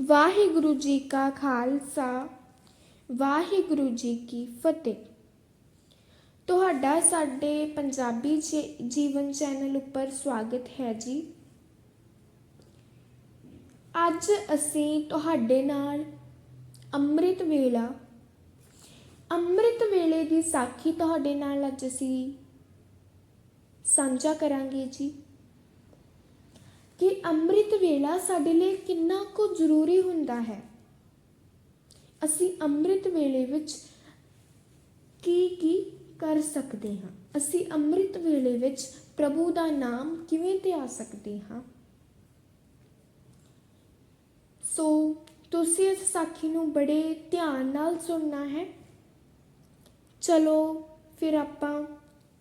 ਵਾਹਿਗੁਰੂ ਜੀ ਕਾ ਖਾਲਸਾ, ਵਾਹਿਗੁਰੂ ਜੀ ਕੀ ਫਤਿਹ। ਤੁਹਾਡਾ ਸਾਡੇ ਪੰਜਾਬੀ ਜੀ- ਜੀਵਨ ਚੈਨਲ ਉੱਪਰ ਸਵਾਗਤ ਹੈ ਜੀ। ਅੱਜ ਅਸੀਂ ਤੁਹਾਡੇ ਨਾਲ ਅੰਮ੍ਰਿਤ ਵੇਲਾ, ਅੰਮ੍ਰਿਤ ਵੇਲੇ ਦੀ ਸਾਖੀ ਤੁਹਾਡੇ ਨਾਲ ਅੱਜ ਅਸੀਂ ਸਾਂਝਾ ਕਰਾਂਗੇ ਜੀ। ਕਿ ਅੰਮ੍ਰਿਤ ਵੇਲਾ ਸਾਡੇ ਲਈ ਕਿੰਨਾ ਕੁ ਜ਼ਰੂਰੀ ਹੁੰਦਾ ਹੈ। ਅਸੀਂ ਅੰਮ੍ਰਿਤ ਵੇਲੇ ਵਿੱਚ ਕੀ ਕੀ ਕਰ ਸਕਦੇ ਹਾਂ? ਅਸੀਂ ਅੰਮ੍ਰਿਤ ਵੇਲੇ ਵਿੱਚ ਪ੍ਰਭੂ ਦਾ ਨਾਮ ਕਿਵੇਂ ਧਿਆ ਸਕਦੇ ਹਾਂ? ਸੋ, ਤੁਸੀਂ ਇਸ ਸਾਖੀ ਨੂੰ ਬੜੇ ਧਿਆਨ ਨਾਲ ਸੁਣਨਾ ਹੈ। ਚਲੋ, ਫਿਰ ਆਪਾਂ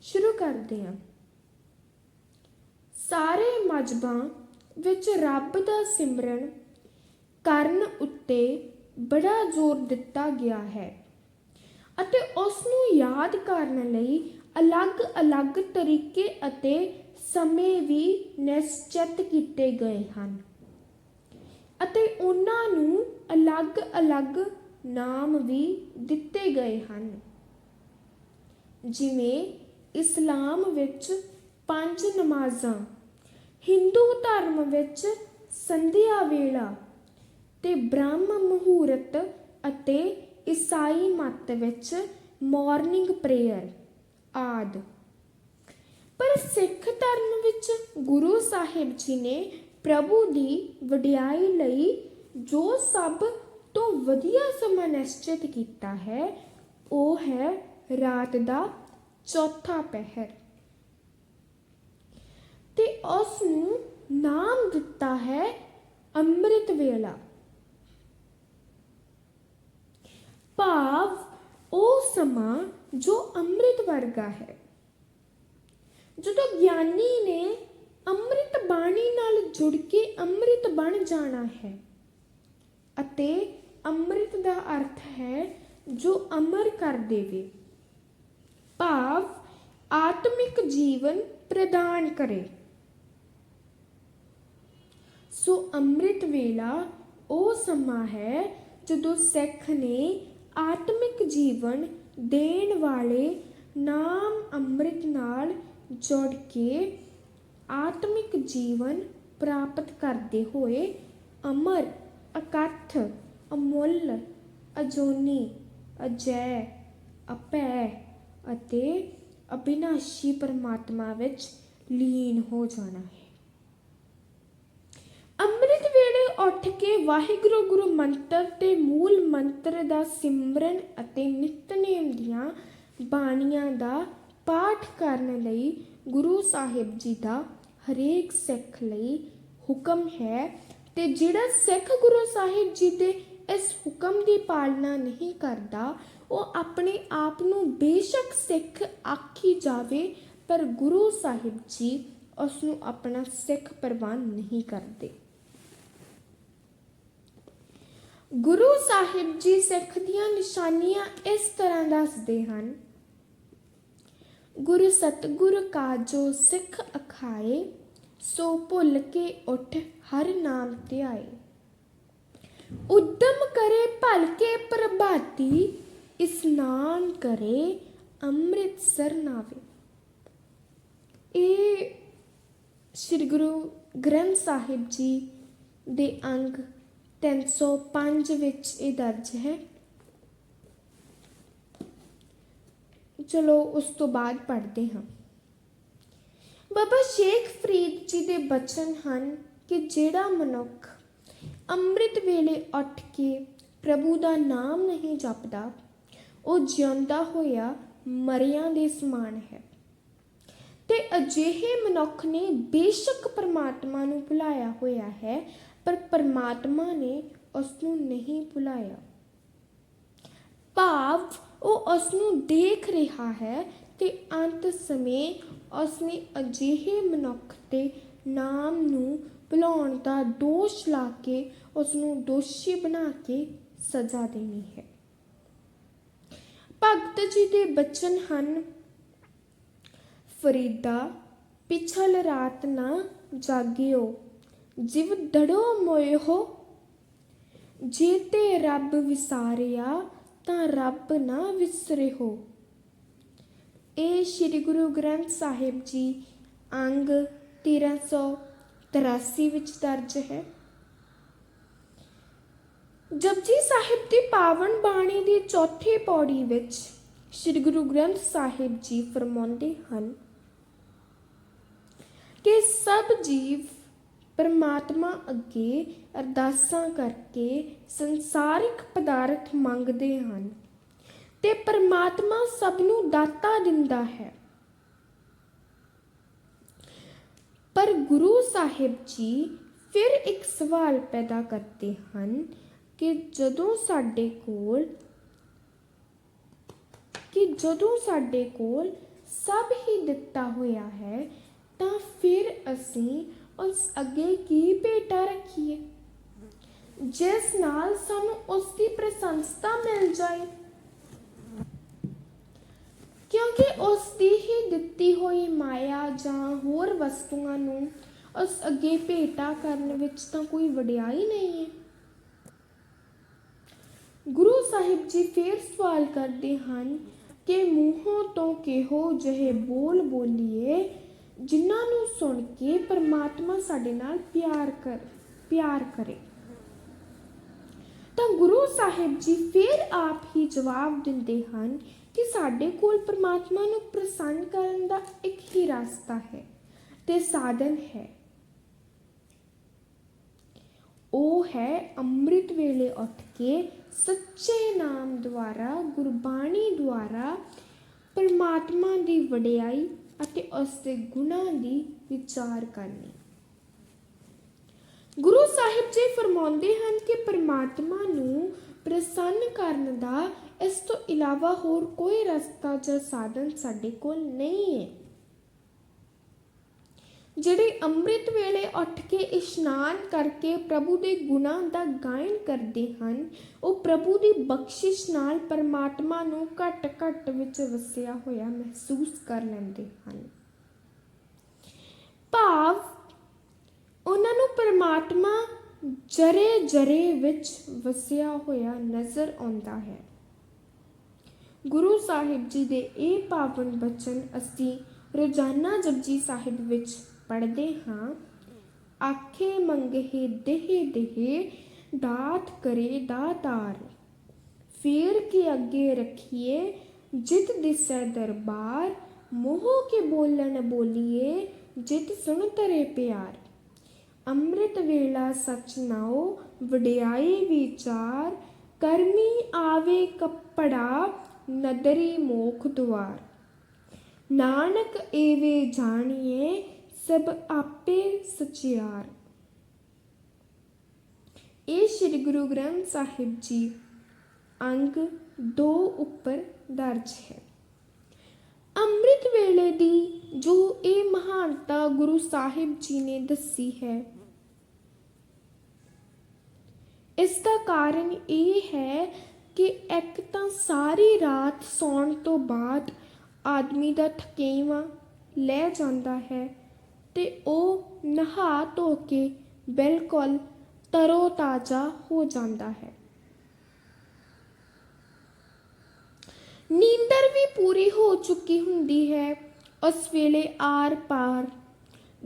ਸ਼ੁਰੂ ਕਰਦੇ ਹਾਂ। ਸਾਰੇ ਮਜਬਾਂ ਵਿੱਚ ਰੱਬ ਦਾ ਸਿਮਰਨ ਕਰਨ ਉੱਤੇ ਬੜਾ ਜ਼ੋਰ ਦਿੱਤਾ ਗਿਆ ਹੈ ਅਤੇ ਉਸ ਨੂੰ ਯਾਦ ਕਰਨ ਲਈ ਅਲੱਗ-ਅਲੱਗ ਤਰੀਕੇ ਅਤੇ ਸਮੇਂ ਵੀ ਨਿਸ਼ਚਿਤ ਕੀਤੇ ਗਏ ਹਨ ਅਤੇ ਉਹਨਾਂ ਨੂੰ ਅਲੱਗ-ਅਲੱਗ ਨਾਮ ਵੀ ਦਿੱਤੇ ਗਏ ਹਨ। ਜਿਵੇਂ ਇਸਲਾਮ ਵਿੱਚ ਪੰਜ ਨਮਾਜ਼ਾਂ ਹਿੰਦੂ ਧਰਮ ਵਿੱਚ ਸੰਧਿਆ ਵੇਲਾ ਤੇ ਬ੍ਰਹਮ ਮੁਹੂਰਤ ਅਤੇ ਈਸਾਈ ਮਤ ਵਿੱਚ ਮਾਰਨਿੰਗ ਪ੍ਰੇਅਰ ਆਦ। ਪਰ ਸਿੱਖ ਧਰਮ ਵਿੱਚ ਗੁਰੂ ਸਾਹਿਬ ਜੀ ਨੇ ਪ੍ਰਭੂ ਦੀ ਵਡਿਆਈ ਲਈ ਜੋ ਸਭ ਤੋਂ ਵਧੀਆ ਸਮਾਂ ਨਿਸ਼ਚਿਤ ਕੀਤਾ ਹੈ, ਉਹ ਹੈ ਰਾਤ ਦਾ ਚੌਥਾ ਪਹਿਰ। ਤੇ ਉਸ ਨੂੰ ਨਾਮ ਦਿੱਤਾ ਹੈ ਅੰਮ੍ਰਿਤ ਵੇਲਾ। ਭਾਵ ਉਹ ਸਮਾਂ ਜੋ ਅੰਮ੍ਰਿਤ ਵਰਗਾ ਹੈ। ਜਦੋਂ ਗਿਆਨੀ ਨੇ ਅੰਮ੍ਰਿਤ ਬਾਣੀ ਨਾਲ ਜੁੜ ਕੇ ਅੰਮ੍ਰਿਤ ਬਣ ਜਾਣਾ ਹੈ ਅਤੇ ਅੰਮ੍ਰਿਤ ਦਾ ਅਰਥ ਹੈ ਜੋ ਅਮਰ ਕਰ ਦੇਵੇ, ਭਾਵ ਆਤਮਿਕ ਜੀਵਨ ਪ੍ਰਦਾਨ ਕਰੇ। ਸੋ ਅੰਮ੍ਰਿਤ ਵੇਲਾ ਉਹ ਸਮਾਂ ਹੈ ਜਦੋਂ ਸਿੱਖ ਨੇ ਆਤਮਿਕ ਜੀਵਨ ਦੇਣ ਵਾਲੇ ਨਾਮ ਅੰਮ੍ਰਿਤ ਨਾਲ ਜੁੜ ਕੇ ਆਤਮਿਕ ਜੀਵਨ ਪ੍ਰਾਪਤ ਕਰਦੇ ਹੋਏ ਅਮਰ, ਅਕਥ, ਅਮੁੱਲ, ਅਜੋਨੀ, ਅਜੈ, ਅਪੈ ਅਤੇ ਅਬਿਨਾਸ਼ੀ ਪਰਮਾਤਮਾ ਵਿੱਚ ਲੀਨ ਹੋ ਜਾਣਾ ਹੈ ਅੰਮ੍ਰਿਤ ਵੇਲੇ ਉੱਠ ਕੇ ਵਾਹਿਗੁਰੂ ਗੁਰੂ ਮੰਤਰ ਤੇ ਮੂਲ ਮੰਤਰ ਦਾ ਸਿਮਰਨ ਅਤੇ ਨਿਤਨੇਮ ਦੀਆਂ ਬਾਣੀਆਂ ਦਾ ਪਾਠ ਕਰਨ ਲਈ ਗੁਰੂ ਸਾਹਿਬ ਜੀ ਦਾ ਹਰੇਕ ਸਿੱਖ ਲਈ ਹੁਕਮ ਹੈ ਤੇ ਜਿਹੜਾ ਸਿੱਖ ਗੁਰੂ ਸਾਹਿਬ ਜੀ ਦੇ ਇਸ ਹੁਕਮ ਦੀ ਪਾਲਣਾ ਨਹੀਂ ਕਰਦਾ, ਉਹ ਆਪਣੇ ਆਪ ਨੂੰ ਬੇਸ਼ੱਕ ਸਿੱਖ ਆਖੀ ਜਾਵੇ, ਪਰ ਗੁਰੂ ਸਾਹਿਬ ਜੀ ਉਸ ਨੂੰ ਆਪਣਾ ਸਿੱਖ ਪ੍ਰਵਾਨ ਨਹੀਂ ਕਰਦੇ। ਗੁਰੂ ਸਾਹਿਬ ਜੀ ਸਿੱਖ ਦੀਆਂ ਨਿਸ਼ਾਨੀਆਂ ਇਸ ਤਰ੍ਹਾਂ ਦੱਸਦੇ ਹਨ। ਗੁਰ ਸਤਗੁਰ ਕਾਜੋ ਸਿੱਖ ਅਖਾਏ, ਸੋ ਭੁੱਲ ਕੇ ਉੱਠ ਹਰ ਨਾਮ ਧਿਆਏ। ਉਦਮ ਕਰੇ ਭਲ ਕੇ ਪ੍ਰਭਾਤੀ ਇਸਨਾਨ ਕਰੇ ਅੰਮ੍ਰਿਤਸਰ ਨਾਵੇ। ਇਹ ਸ੍ਰੀ ਗੁਰੂ ਗ੍ਰੰਥ ਸਾਹਿਬ ਜੀ ਦੇ ਅੰਗ 305 ਵਿੱਚ ਇਹ ਦਰਜ ਹੈ। ਚਲੋ ਉਸ ਤੋਂ ਬਾਅਦ ਪੜ੍ਹਦੇ ਹਾਂ। ਬਾਬਾ ਸ਼ੇਖ ਫਰੀਦ ਜੀ ਦੇ ਬਚਨ ਹਨ ਕਿ ਜਿਹੜਾ ਮਨੁੱਖ ਅੰਮ੍ਰਿਤ ਵੇਲੇ ਉੱਠ ਕੇ ਪ੍ਰਭੂ ਦਾ ਨਾਮ ਨਹੀਂ ਜਪਦਾ, ਉਹ ਜਿਉਂਦਾ ਹੋਇਆ ਮਰਿਆਂ ਦੇ ਸਮਾਨ ਹੈ। ਤੇ ਅਜਿਹੇ ਮਨੁੱਖ ਨੇ ਬੇਸ਼ੱਕ ਪਰਮਾਤਮਾ ਨੂੰ ਭੁਲਾਇਆ ਹੋਇਆ ਹੈ ਪਰ ਪਰਮਾਤਮਾ ਨੇ ਉਸ ਨੂੰ ਨਹੀਂ ਭੁਲਾਇਆ ਭਾਵ ਉਹ ਉਸ ਨੂੰ ਦੇਖ ਰਿਹਾ ਹੈ ਤੇ ਅੰਤ ਸਮੇਂ ਉਸ ਨੇ ਅਜਿਹੇ ਮਨੁੱਖ ਤੇ ਨਾਮ ਨੂੰ ਭੁਲਾਉਣ ਦਾ ਦੋਸ਼ ਲਾ ਕੇ ਉਸ ਨੂੰ ਦੋਸ਼ੀ ਬਣਾ ਕੇ ਸਜ਼ਾ ਦੇਣੀ ਹੈ। ਭਗਤ ਜੀ ਦੇ ਬਚਨ ਹਨ, ਫਰੀਦਾ, ਪਿਛਲ ਰਾਤ ਨਾ ਜਾਗਿਓ। ਜਿਵ ਡੜੋ ਮੋਏ ਹੋ ਜੇ ਤੇ ਰੱਬ ਵਿਸਾਰਿਆ, ਤਾਂ ਰੱਬ ਨਾ ਵਿਸਰਿਓ ਇਹ ਸ੍ਰੀ ਗੁਰੂ ਗ੍ਰੰਥ ਸਾਹਿਬ ਜੀ, ਅੰਗ 1383 ਵਿੱਚ ਦਰਜ ਹੈ। ਜਪਜੀ ਸਾਹਿਬ ਦੀ ਪਾਵਨ ਬਾਣੀ ਦੀ ਚੌਥੀ ਪੌੜੀ ਵਿੱਚ ਸ੍ਰੀ ਗੁਰੂ ਗ੍ਰੰਥ ਸਾਹਿਬ ਜੀ ਫਰਮਾਉਂਦੇ ਹਨ ਕਿ ਸਭ ਜੀਵ ਪਰਮਾਤਮਾ ਅੱਗੇ ਅਰਦਾਸਾਂ ਕਰਕੇ ਸੰਸਾਰਿਕ ਪਦਾਰਥ ਮੰਗਦੇ ਹਨ ਤੇ ਪਰਮਾਤਮਾ ਸਭ ਨੂੰ ਦਾਤਾ ਦਿੰਦਾ ਹੈ। ਪਰ ਗੁਰੂ ਸਾਹਿਬ ਜੀ ਫਿਰ ਇੱਕ ਸਵਾਲ ਪੈਦਾ ਕਰਦੇ ਹਨ ਕਿ ਜਦੋਂ ਸਾਡੇ ਕੋਲ, ਕਿ ਜਦੋਂ ਸਾਡੇ ਕੋਲ ਸਭ ਹੀ ਦਿੱਤਾ ਹੋਇਆ ਹੈ ਤਾਂ ਫਿਰ ਅਸੀਂ ਉਸ ਅੱਗੇ ਕੀ ਭੇਟਾ ਰੱਖੀਏ? ਜਿਸ ਨਾਲ ਸਾਨੂੰ ਉਸ ਦੀ ਪ੍ਰਸ਼ੰਸਾ ਮਿਲ ਜਾਏ। ਕਿਉਂਕਿ ਉਸ ਦੀ ਹੀ ਦਿੱਤੀ ਹੋਈ ਮਾਇਆ ਜਾਂ ਹੋਰ ਵਸਤੂਆਂ ਨੂੰ ਉਸ ਅੱਗੇ ਭੇਟਾ ਕਰਨ ਵਿੱਚ ਤਾਂ ਕੋਈ ਵਡਿਆਈ ਨਹੀਂ ਹੈ। ਗੁਰੂ ਸਾਹਿਬ ਜੀ ਫੇਰ ਸਵਾਲ ਕਰਦੇ ਹਨ ਕਿ ਮੂੰਹੋਂ ਤੋਂ ਕਿਹੋ ਜਿਹੇ ਬੋਲ ਬੋਲੀਏ ਜਿਨ੍ਹਾਂ ਨੂੰ ਸੁਣ ਕੇ ਪਰਮਾਤਮਾ ਸਾਡੇ ਨਾਲ ਪਿਆਰ ਕਰ, ਪਿਆਰ ਕਰੇ। ਤਾਂ ਗੁਰੂ ਸਾਹਿਬ ਜੀ ਫਿਰ ਆਪ ਹੀ ਜਵਾਬ ਦਿੰਦੇ ਹਨ ਕਿ ਸਾਡੇ ਕੋਲ ਪਰਮਾਤਮਾ ਨੂੰ ਪ੍ਰਸੰਨ ਕਰਨ ਦਾ ਇੱਕ ਹੀ ਰਸਤਾ ਹੈ ਤੇ ਸਾਧਨ ਹੈ। ਉਹ ਹੈ ਅੰਮ੍ਰਿਤ ਵੇਲੇ ਉੱਠ ਕੇ ਸੱਚੇ ਨਾਮ ਦੁਆਰਾ, ਗੁਰਬਾਣੀ ਦੁਆਰਾ ਪਰਮਾਤਮਾ ਦੀ ਵਡਿਆਈ ਅਤੇ ਉਸ ਦੇ ਗੁਣਾਂ ਦੀ ਵਿਚਾਰ ਕਰਨੀ। ਗੁਰੂ ਸਾਹਿਬ ਜੀ ਫਰਮਾਉਂਦੇ ਹਨ ਕਿ ਪਰਮਾਤਮਾ ਨੂੰ ਪ੍ਰਸੰਨ ਕਰਨ ਦਾ ਇਸ ਤੋਂ ਇਲਾਵਾ ਹੋਰ ਕੋਈ ਰਸਤਾ ਜਾਂ ਸਾਧਨ ਸਾਡੇ ਕੋਲ ਨਹੀਂ ਹੈ। ਜਿਹੜੇ ਅੰਮ੍ਰਿਤ ਵੇਲੇ ਉੱਠ ਕੇ ਇਸ਼ਨਾਨ ਕਰਕੇ ਪ੍ਰਭੂ ਦੇ ਗੁਣਾਂ ਦਾ ਗਾਇਨ ਕਰਦੇ ਹਨ, ਉਹ ਪ੍ਰਭੂ ਦੀ ਬਖਸ਼ਿਸ਼ ਨਾਲ ਪਰਮਾਤਮਾ ਨੂੰ ਘਟ ਘਟ ਵਿੱਚ ਵਸਿਆ ਹੋਇਆ ਮਹਿਸੂਸ ਕਰ ਲੈਂਦੇ ਹਨ। ਭਾਵ, ਉਹਨਾਂ ਨੂੰ ਪਰਮਾਤਮਾ ਜਰੇ ਜਰੇ ਵਿੱਚ ਵਸਿਆ ਹੋਇਆ ਨਜ਼ਰ ਆਉਂਦਾ ਹੈ। ਗੁਰੂ ਸਾਹਿਬ ਜੀ ਦੇ ਇਹ ਪਾਵਨ ਬਚਨ ਅਸੀਂ ਰੋਜ਼ਾਨਾ ਜਪਜੀ ਸਾਹਿਬ ਵਿੱਚ ਪੜ੍ਹਦੇ ਹਾਂ। ਆਖੇ ਮੰਗਹਿ ਦੇਹ ਦੇਹ, ਦਾਤ ਕਰੇ ਦਾਤਾਰ। ਫੇਰ ਕੇ ਅੱਗੇ ਰੱਖੀਏ ਜਿਤ ਦਿਸੈ ਦਰਬਾਰ, ਮੋਹ ਕੇ ਬੋਲਣ ਬੋਲੀਏ ਜਿਤ ਸੁਣ ਤਰੇ ਪਿਆਰ। ਅੰਮ੍ਰਿਤ ਵੇਲਾ ਸਚ ਨਾਉ, ਵਡਿਆਈ ਵਿਚਾਰ, ਕਰਮੀ ਆਵੇ ਕੱਪੜਾ, ਨਦਰੀ ਮੋਖ ਦੁਆਰ। ਨਾਨਕ ਏਵੇ ਜਾਣੀਏ ਸਭ ਆਪੇ ਸਚਿਆਰ। ਇਹ ਸ੍ਰੀ ਗੁਰੂ ਗ੍ਰੰਥ ਸਾਹਿਬ ਜੀ ਅੰਗ 2 ਉੱਪਰ ਦਰਜ ਹੈ। ਅੰਮ੍ਰਿਤ ਵੇਲੇ ਦੀ ਜੋ ਇਹ ਮਹਾਨਤਾ ਗੁਰੂ ਸਾਹਿਬ ਜੀ ਨੇ ਦੱਸੀ ਹੈ, ਇਸ ਦਾ ਕਾਰਨ ਇਹ ਹੈ ਕਿ ਇੱਕ ਤਾਂ ਸਾਰੀ ਰਾਤ ਸੌਣ ਤੋਂ ਬਾਅਦ ਆਦਮੀ ਦਾ ਥਕੇਵਾ ਲੈ ਜਾਂਦਾ ਹੈ ਤੇ ਉਹ ਨਹਾ ਧੋ ਕੇ ਬਿਲਕੁਲ ਤਰੋ ਤਾਜ਼ਾ ਹੋ ਜਾਂਦਾ ਹੈ। ਨੀਂਦਰ ਵੀ ਪੂਰੀ ਹੋ ਚੁੱਕੀ ਹੁੰਦੀ ਹੈ। ਉਸ ਵੇਲੇ ਆਰ-ਪਾਰ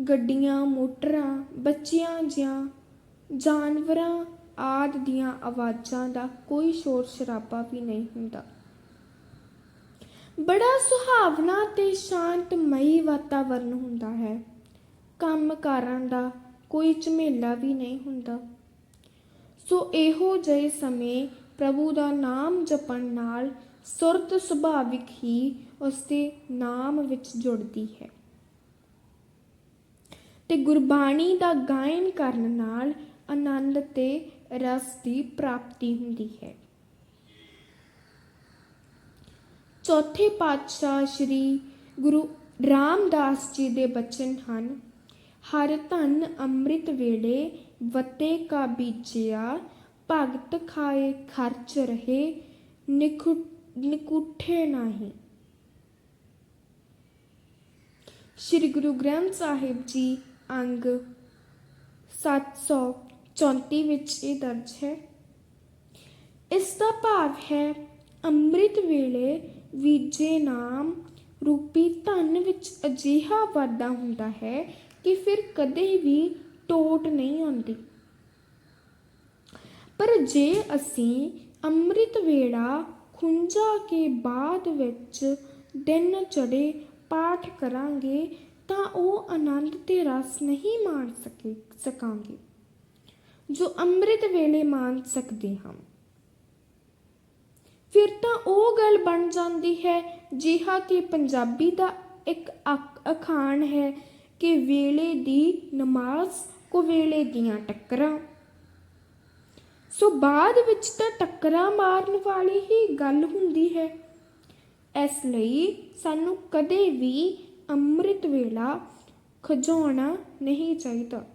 ਗੱਡੀਆਂ, ਮੋਟਰਾਂ, ਬੱਚਿਆਂ ਜਾਂ ਜਾਨਵਰਾਂ ਆਦ ਦੀਆਂ ਆਵਾਜ਼ਾਂ ਦਾ ਕੋਈ ਸ਼ੋਰ ਸ਼ਰਾਬਾ ਵੀ ਨਹੀਂ ਹੁੰਦਾ। ਬੜਾ ਸੁਹਾਵਣਾ ਤੇ ਸ਼ਾਂਤਮਈ ਵਾਤਾਵਰਨ ਹੁੰਦਾ ਹੈ। ਕੰਮ ਕਾਰਾਂ ਦਾ ਕੋਈ ਝਮੇਲਾ ਵੀ ਨਹੀਂ ਹੁੰਦਾ। ਸੋ ਇਹੋ ਜਿਹੇ ਸਮੇਂ ਪ੍ਰਭੂ ਦਾ ਨਾਮ ਜਪਣ ਨਾਲ ਸੁਰਤ ਸੁਭਾਵਿਕ ਹੀ ਉਸਦੇ ਨਾਮ ਵਿੱਚ ਜੁੜਦੀ ਹੈ। ਤੇ ਗੁਰਬਾਣੀ ਦਾ ਗਾਇਨ ਕਰਨ ਨਾਲ ਆਨੰਦ ਤੇ ਰਸ ਦੀ ਪ੍ਰਾਪਤੀ ਹੁੰਦੀ ਹੈ। ਚੌਥੇ ਪਾਤਸ਼ਾਹ ਸ੍ਰੀ ਗੁਰੂ ਰਾਮਦਾਸ ਜੀ ਦੇ ਬਚਨ ਹਨ ਹਰ ਧਨ ਅੰਮ੍ਰਿਤ ਵੇਲੇ ਵਤੇ ਕਾ ਬੀਜਿਆ, ਭਗਤ ਖਾਏ ਖਰਚ ਰਹੇ, ਨਿਖੁ, ਨਿਕੁਠੇ ਨਹੀਂ। ਸ੍ਰੀ ਗੁਰੂ ਗ੍ਰੰਥ ਸਾਹਿਬ ਜੀ ਅੰਗ 734 ਵਿੱਚ ਇਹ ਦਰਜ ਹੈ। ਇਸ ਦਾ ਭਾਵ ਹੈ, ਅੰਮ੍ਰਿਤ ਵੇਲੇ ਵਿਜੇ ਨਾਮ ਰੂਪੀ ਧਨ ਵਿੱਚ ਅਜਿਹਾ ਵਾਧਾ ਹੁੰਦਾ ਹੈ ਕਿ ਫਿਰ ਕਦੇ ਵੀ ਟੋਟ ਨਹੀਂ ਆਉਂਦੀ। ਪਰ ਜੇ ਅਸੀਂ ਅੰਮ੍ਰਿਤ ਵੇਲਾ ਖੁੰਝਾ ਕੇ ਬਾਅਦ ਵਿੱਚ ਦਿਨ ਚੜੇ ਪਾਠ ਕਰਾਂਗੇ, ਤਾਂ ਉਹ ਆਨੰਦ ਤੇ ਰਸ ਨਹੀਂ ਮਾਣ ਸਕੇ, ਸਕਾਂਗੇ, ਜੋ ਅੰਮ੍ਰਿਤ ਵੇਲੇ ਮਾਣ ਸਕਦੇ ਹਾਂ। ਫਿਰ ਤਾਂ ਉਹ ਗੱਲ ਬਣ ਜਾਂਦੀ ਹੈ, ਜਿਹਾ ਕਿ ਪੰਜਾਬੀ ਦਾ ਇੱਕ ਅਖਾਣ ਹੈ ਕਿ ਵੇਲੇ ਦੀ ਨਮਾਜ਼ ਕੋ ਵੇਲੇ ਦੀਆਂ ਟੱਕਰਾਂ। ਸੋ ਬਾਅਦ ਵਿੱਚ ਤਾਂ ਟੱਕਰਾਂ ਮਾਰਨ ਵਾਲੀ ਹੀ ਗੱਲ ਹੁੰਦੀ ਹੈ। ਇਸ ਲਈ ਸਾਨੂੰ ਕਦੇ ਵੀ ਅੰਮ੍ਰਿਤ ਵੇਲਾ ਖਜਾਉਣਾ ਨਹੀਂ ਚਾਹੀਦਾ।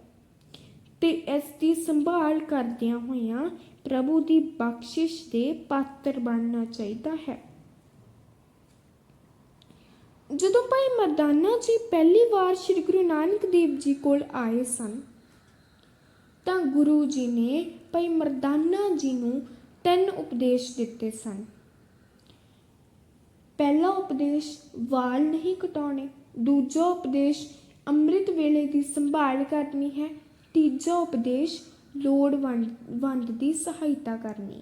ਤੇ ਇਸ ਦੀ ਸੰਭਾਲ ਕਰਦਿਆਂ ਹੋਇਆਂ ਪ੍ਰਭੂ ਦੀ ਬਖਸ਼ਿਸ਼ ਦੇ ਪਾਤਰ ਬਣਨਾ ਚਾਹੀਦਾ ਹੈ। ਜਦੋਂ ਭਾਈ ਮਰਦਾਨਾ ਜੀ ਪਹਿਲੀ ਵਾਰ ਸ੍ਰੀ ਗੁਰੂ ਨਾਨਕ ਦੇਵ ਜੀ ਕੋਲ ਆਏ ਸਨ, ਤਾਂ ਗੁਰੂ ਜੀ ਨੇ ਭਾਈ ਮਰਦਾਨਾ ਜੀ ਨੂੰ ਤਿੰਨ ਉਪਦੇਸ਼ ਦਿੱਤੇ ਸਨ। ਪਹਿਲਾ ਉਪਦੇਸ਼, ਵਾਲ ਨਹੀਂ ਕਟਾਉਣੇ। ਦੂਜਾ ਉਪਦੇਸ਼, ਅੰਮ੍ਰਿਤ ਵੇਲੇ ਦੀ ਸੰਭਾਲ ਕਰਨੀ ਹੈ। ਤੀਜਾ ਉਪਦੇਸ਼, ਲੋੜ ਵੰਡ ਦੀ ਸਹਾਇਤਾ ਕਰਨੀ।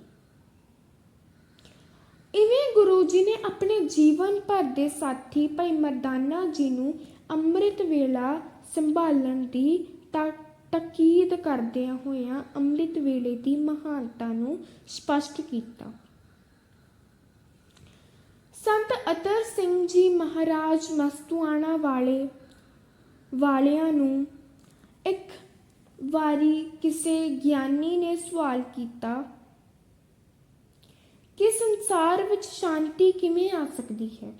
ਇਵੇਂ ਗੁਰੂ ਜੀ ਨੇ ਆਪਣੇ ਜੀਵਨ ਭਰ ਦੇ ਸਾਥੀ ਭਾਈ ਮਰਦਾਨਾ ਜੀ ਨੂੰ ਅੰਮ੍ਰਿਤ ਵੇਲਾ ਸੰਭਾਲਣ ਦੀ ਤਾ- ਤਾਕੀਦ ਕਰਦਿਆਂ ਹੋਇਆਂ ਅੰਮ੍ਰਿਤ ਵੇਲੇ ਦੀ ਮਹਾਨਤਾ ਨੂੰ ਸਪਸ਼ਟ ਕੀਤਾ। ਸੰਤ ਅਤਰ ਸਿੰਘ ਜੀ ਮਹਾਰਾਜ ਮਸਤੂਆਣਾ ਵਾਲੇ, ਵਾਲਿਆਂ ਨੂੰ ਇੱਕ ਵਾਰੀ ਕਿਸੇ ਗਿਆਨੀ ਨੇ ਸਵਾਲ ਕੀਤਾ ਕਿ ਸੰਸਾਰ ਵਿੱਚ ਸ਼ਾਂਤੀ ਕਿਵੇਂ ਆ ਸਕਦੀ ਹੈ?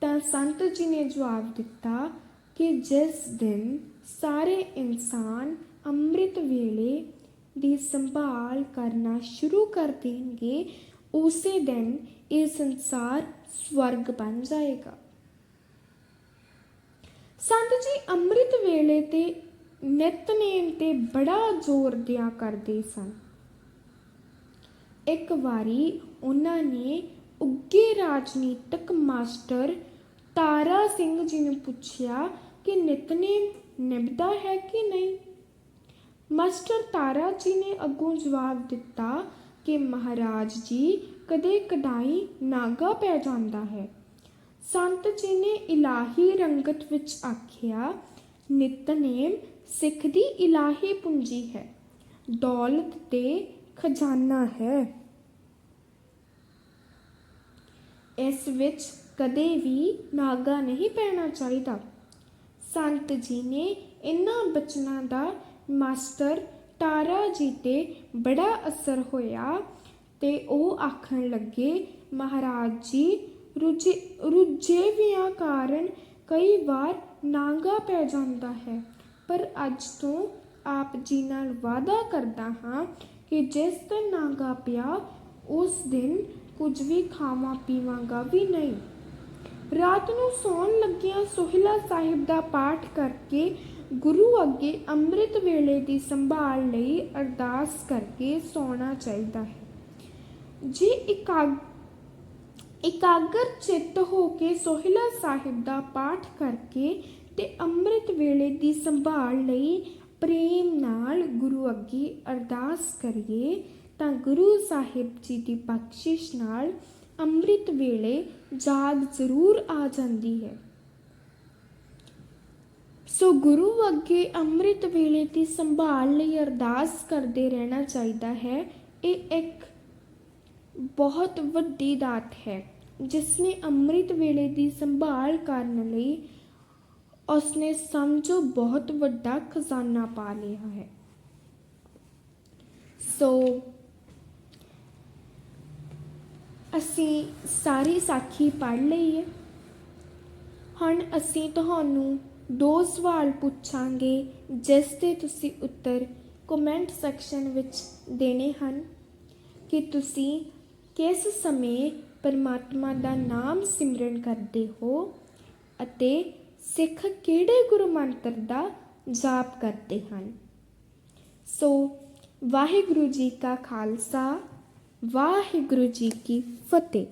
ਤਾਂ ਸੰਤ ਜੀ ਨੇ ਜਵਾਬ ਦਿੱਤਾ ਕਿ ਜਿਸ ਦਿਨ ਸਾਰੇ ਇਨਸਾਨ ਅੰਮ੍ਰਿਤ ਵੇਲੇ ਦੀ ਸੰਭਾਲ ਕਰਨਾ ਸ਼ੁਰੂ ਕਰ ਦੇਣਗੇ, ਉਸੇ ਦਿਨ ਇਹ ਸੰਸਾਰ ਸਵਰਗ ਬਣ ਜਾਏਗਾ। ਸੰਤ ਜੀ ਅੰਮ੍ਰਿਤ ਵੇਲੇ ਤੇ ਨਿਤਨੇਮ ਤੇ ਬੜਾ ਜ਼ੋਰ ਦਿਆ ਕਰਦੇ ਸਨ। ਇੱਕ ਵਾਰੀ ਉਹਨਾਂ ਨੇ ਉੱਗੇ ਰਾਜਨੀਤਿਕ ਮਾਸਟਰ ਤਾਰਾ ਸਿੰਘ ਜੀ ਨੂੰ ਪੁੱਛਿਆ ਕਿ ਨਿਤਨੇਮ ਨਿਭਦਾ ਹੈ ਕਿ ਨਹੀਂ? ਮਾਸਟਰ ਤਾਰਾ ਜੀ ਨੇ ਅੱਗੋਂ ਜਵਾਬ ਦਿੱਤਾ ਕਿ ਮਹਾਰਾਜ ਜੀ, ਕਦੇ ਕਦਾਈ ਨਾਗਾ ਪੈ ਜਾਂਦਾ ਹੈ। ਸੰਤ ਜੀ ਨੇ ਇਲਾਹੀ ਰੰਗਤ ਵਿੱਚ ਆਖਿਆ, ਨਿਤਨੇਮ ਸਿੱਖ ਦੀ ਇਲਾਹੀ ਪੂੰਜੀ ਹੈ। ਦੌਲਤ ਤੇ ਖਜ਼ਾਨਾ ਹੈ। ਇਸ ਵਿੱਚ ਕਦੇ ਵੀ ਨਾਗਾ ਨਹੀਂ ਪੈਣਾ ਚਾਹੀਦਾ। ਸੰਤ ਜੀ ਨੇ ਇਹਨਾਂ ਬਚਨਾਂ ਦਾ ਮਾਸਟਰ ਤਾਰਾ ਜੀ ਤੇ ਬੜਾ ਅਸਰ ਹੋਇਆ ਤੇ ਉਹ ਆਖਣ ਲੱਗੇ, ਮਹਾਰਾਜ ਜੀ, ਰੁਝੇ ਰੁਝੇ ਵਿਆਂ ਕਾਰਨ ਕਈ ਵਾਰ ਨਾਗਾ ਪੈ ਜਾਂਦਾ ਹੈ, ਪਰ ਅੱਜ ਤੋਂ ਆਪ ਜੀ ਨਾਲ ਵਾਅਦਾ ਕਰਦਾ ਹਾਂ ਕਿ ਜਿਸ ਦਿਨ ਨਾਗਾ ਪਿਆ, ਉਸ ਦਿਨ ਕੁਝ ਵੀ ਖਾਵਾਂ ਪੀਵਾਂਗਾ ਵੀ ਨਹੀਂ। ਰਾਤ ਨੂੰ ਸੌਣ ਲੱਗਿਆਂ ਸੋਹਿਲਾ ਸਾਹਿਬ ਦਾ ਪਾਠ ਕਰਕੇ ਗੁਰੂ ਅੱਗੇ ਅੰਮ੍ਰਿਤ ਵੇਲੇ ਦੀ ਸੰਭਾਲ ਲਈ ਅਰਦਾਸ ਕਰਕੇ ਸੌਣਾ ਚਾਹੀਦਾ ਹੈ। ਜੇ ਇਕਾਗ ਇਕਾਗਰ ਚਿੱਤ ਹੋ ਕੇ ਸੋਹਿਲਾ ਸਾਹਿਬ ਦਾ ਪਾਠ ਕਰਕੇ ਤੇ ਅੰਮ੍ਰਿਤ ਵੇਲੇ ਦੀ ਸੰਭਾਲ ਲਈ ਪ੍ਰੇਮ ਨਾਲ ਗੁਰੂ ਅੱਗੇ ਅਰਦਾਸ ਕਰੀਏ ਤਾਂ ਗੁਰੂ ਸਾਹਿਬ ਜੀ ਦੀ ਬਖਸ਼ਿਸ਼ ਨਾਲ ਅੰਮ੍ਰਿਤ ਵੇਲੇ ਜਾਗ ਜ਼ਰੂਰ ਆ ਜਾਂਦੀ ਹੈ। ਸੋ ਗੁਰੂ ਅੱਗੇ ਅੰਮ੍ਰਿਤ ਵੇਲੇ ਦੀ ਸੰਭਾਲ ਲਈ ਅਰਦਾਸ ਕਰਦੇ ਰਹਿਣਾ ਚਾਹੀਦਾ ਹੈ। ਇਹ ਇੱਕ ਬਹੁਤ ਵੱਡੀ ਦਾਤ ਹੈ ਜਿਸ ਨੇ ਅੰਮ੍ਰਿਤ ਵੇਲੇ ਦੀ ਸੰਭਾਲ ਕਰਨ ਲਈ ਉਸਨੇ ਸਮਝੋ ਬਹੁਤ ਵੱਡਾ ਖਜ਼ਾਨਾ ਪਾ ਲਿਆ ਹੈ। ਸੋ ਅਸੀਂ ਸਾਰੀ ਸਾਖੀ ਪੜ੍ਹ ਲਈ ਹੈ। ਹੁਣ ਅਸੀਂ ਤੁਹਾਨੂੰ ਦੋ ਸਵਾਲ ਪੁੱਛਾਂਗੇ, ਜਿਸ ਦੇ ਤੁਸੀਂ ਉੱਤਰ ਕਮੈਂਟ ਸੈਕਸ਼ਨ ਵਿੱਚ ਦੇਣੇ ਹਨ ਕਿ ਤੁਸੀਂ ਕਿਸ ਸਮੇਂ ਪਰਮਾਤਮਾ ਦਾ ਨਾਮ ਸਿਮਰਨ ਕਰਦੇ ਹੋ ਅਤੇ ਸਿੱਖ ਕਿਹੜੇ ਗੁਰੂ ਮੰਤਰ ਦਾ ਜਾਪ ਕਰਦੇ ਹਨ? ਸੋ, ਵਾਹਿਗੁਰੂ ਜੀ ਕਾ ਖਾਲਸਾ, ਵਾਹਿਗੁਰੂ ਜੀ ਕੀ ਫਤਿਹ।